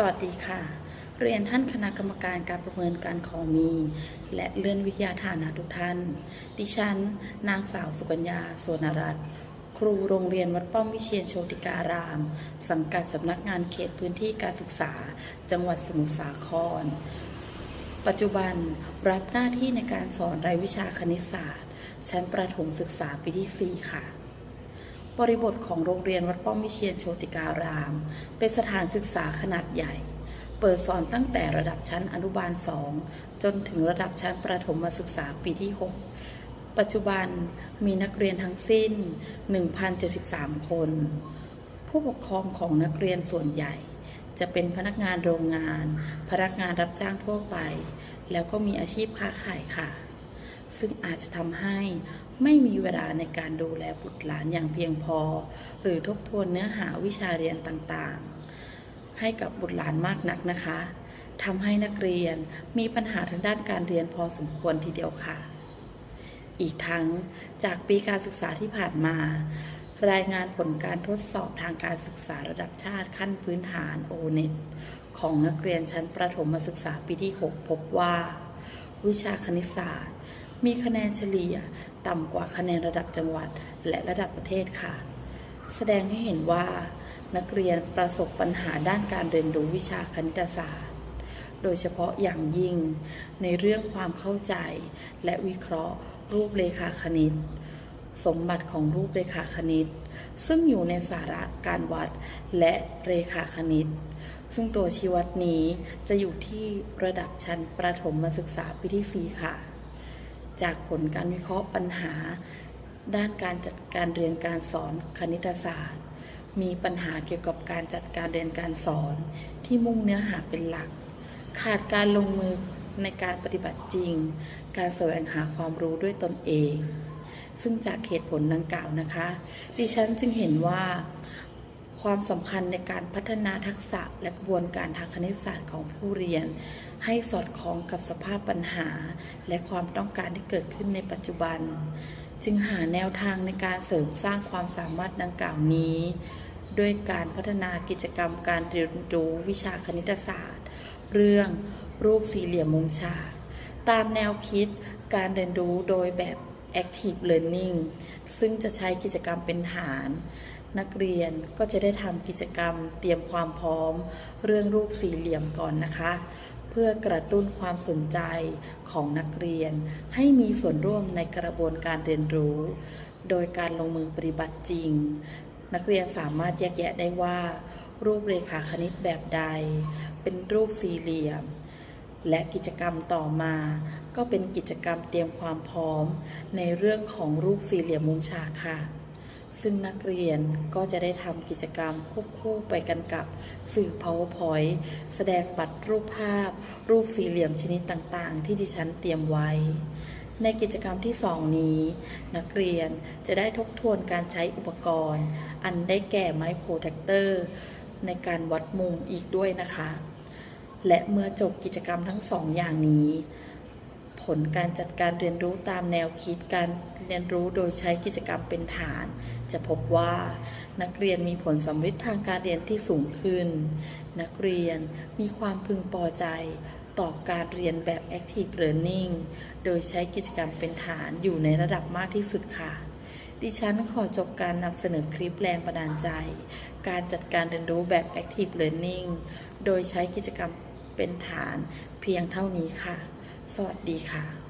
สวัสดีค่ะ เรียนท่านคณะกรรมการการประเมินการขอมี และเลื่อนวิทยาฐานะทุกท่าน ดิฉัน นางสาวสุกัญญาสวนรัตน์ครูโรงเรียนวัดป้อมวิเชียนโชติการาม สังกัดสำนักงานเขตพื้นที่การศึกษา จังหวัดสมุทรสาคร ปัจจุบันรับหน้าที่ในการสอนรายวิชาคณิตศาสตร์ ชั้นประถมศึกษาปีที่ 4 ค่ะ บริบทของโรงเรียนวัดป้อมวิเชียนโชติการาม เป็นสถานศึกษาขนาดใหญ่ เปิดสอนตั้งแต่ระดับชั้นอนุบาล 2 จนถึงระดับชั้นประถมศึกษาปีที่ 6 ปัจจุบันมีนักเรียนทั้งสิ้น 1,073 คน ผู้ปกครองของนักเรียนส่วนใหญ่ จะเป็นพนักงานโรงงาน พนักงานรับจ้างทั่วไป แล้วก็มีอาชีพค้าขายค่ะ ซึ่งอาจจะทำให้ไม่มีเวลาในการดูแลบุตรหลานอย่างเพียงพอ หรือทบทวนเนื้อหาวิชาเรียนต่างๆ ให้กับบุตรหลานมากนักนะคะทำให้นักเรียนมีปัญหาทางด้านการเรียนพอสมควรทีเดียวค่ะ อีกทั้งจากปีการศึกษาที่ผ่านมา รายงานผลการทดสอบทางการศึกษาระดับชาติขั้นพื้นฐาน o n e t ของนักเรียนชั้นประถมศึกษาปีที่ 6 พบว่า วิชาคณิตศาสตร์ มีคะแนนเฉลี่ยต่ำกว่าคะแนนระดับจังหวัดและระดับประเทศค่ะ แสดงให้เห็นว่านักเรียนประสบปัญหาด้านการเรียนรู้วิชาคณิตศาสตร์ โดยเฉพาะอย่างยิ่งในเรื่องความเข้าใจ และวิเคราะห์ รูปเลขาคณิต สมบัติของรูปเรขาคณิต ซึ่งอยู่ในสาระการวัดและเรขาคณิต ซึ่งตัวชี้วัดนี้จะอยู่ที่ระดับชั้นประถมศึกษาปีที่ 4 ค่ะ จากผลการวิเคราะห์ปัญหา ด้านการจัดการเรียนการสอนคณิตศาสตร์ มีปัญหาเกี่ยวกับการจัดการเรียนการสอน ที่มุ่งเนื้อหาเป็นหลัก ขาดการลงมือในการปฏิบัติจริง การแสวงหาความรู้ด้วยตนเอง ซึ่งจากเหตุผลดังกล่าวนะคะ ดิฉันจึงเห็นว่าความสำคัญในการพัฒนาทักษะและกระบวนการทางคณิตศาสตร์ของผู้เรียนให้สอดคล้องกับสภาพปัญหา และความต้องการที่เกิดขึ้นในปัจจุบัน จึงหาแนวทางในการเสริมสร้างความสามารถดังกล่าวนี้ด้วยการพัฒนากิจกรรมการเรียนรู้วิชาคณิตศาสตร์ เรื่องรูปสี่เหลี่ยมมุมฉาก ตามแนวคิดการเรียนรู้โดยแบบ Active Learning ซึ่งจะใช้กิจกรรมเป็นฐาน นักเรียนก็จะได้ทำกิจกรรมเตรียมความพร้อม เรื่องรูปสี่เหลี่ยมก่อนนะคะ พื่อกระตุ้นความสนใจของนักเรียน ให้มีส่วนร่วมในกระบวนการเรียนรู้ โดยการลงมือปฏิบัติจริง นักเรียนสามารถแยกแยะได้ว่า รูปเรขาคณิตแบบใด เป็นรูปสี่เหลี่ยม และกิจกรรมต่อมา ก็เป็นกิจกรรมเตรียมความพร้อม ในเรื่องของรูปสี่เหลี่ยมมุมฉากค่ะ ซึ่งนักเรียนก็จะได้ทำกิจกรรมควบคู่ไปกันกับสื่อ powerpoint แสดงบัตรรูปภาพ รูปสี่เหลี่ยมชนิดต่างๆ ที่ดิฉันเตรียมไว้ ในกิจกรรมที่ 2 นี้ นักเรียนจะได้ทบทวนการใช้อุปกรณ์ อันได้แก่ไม้โปรเทคเตอร์ ในการวัดมุมอีกด้วยนะคะ และเมื่อจบกิจกรรมทั้งสองอย่างนี้ ผลการจัดการเรียนรู้ตามแนวคิดการเรียนรู้โดยใช้กิจกรรมเป็นฐาน จะพบว่า นักเรียนมีผลสำเร็จทางการเรียนที่สูงขึ้น นักเรียนมีความพึงพอใจต่อการเรียนแบบ Active Learning โดยใช้กิจกรรมเป็นฐานอยู่ในระดับมากที่สุดค่ะ ดิฉันขอจบการนำเสนอคลิปแรงบันดาลใจ การจัดการเรียนรู้แบบ Active Learning โดยใช้กิจกรรม เป็นฐานเพียงเท่านี้ค่ะ สวัสดีค่ะ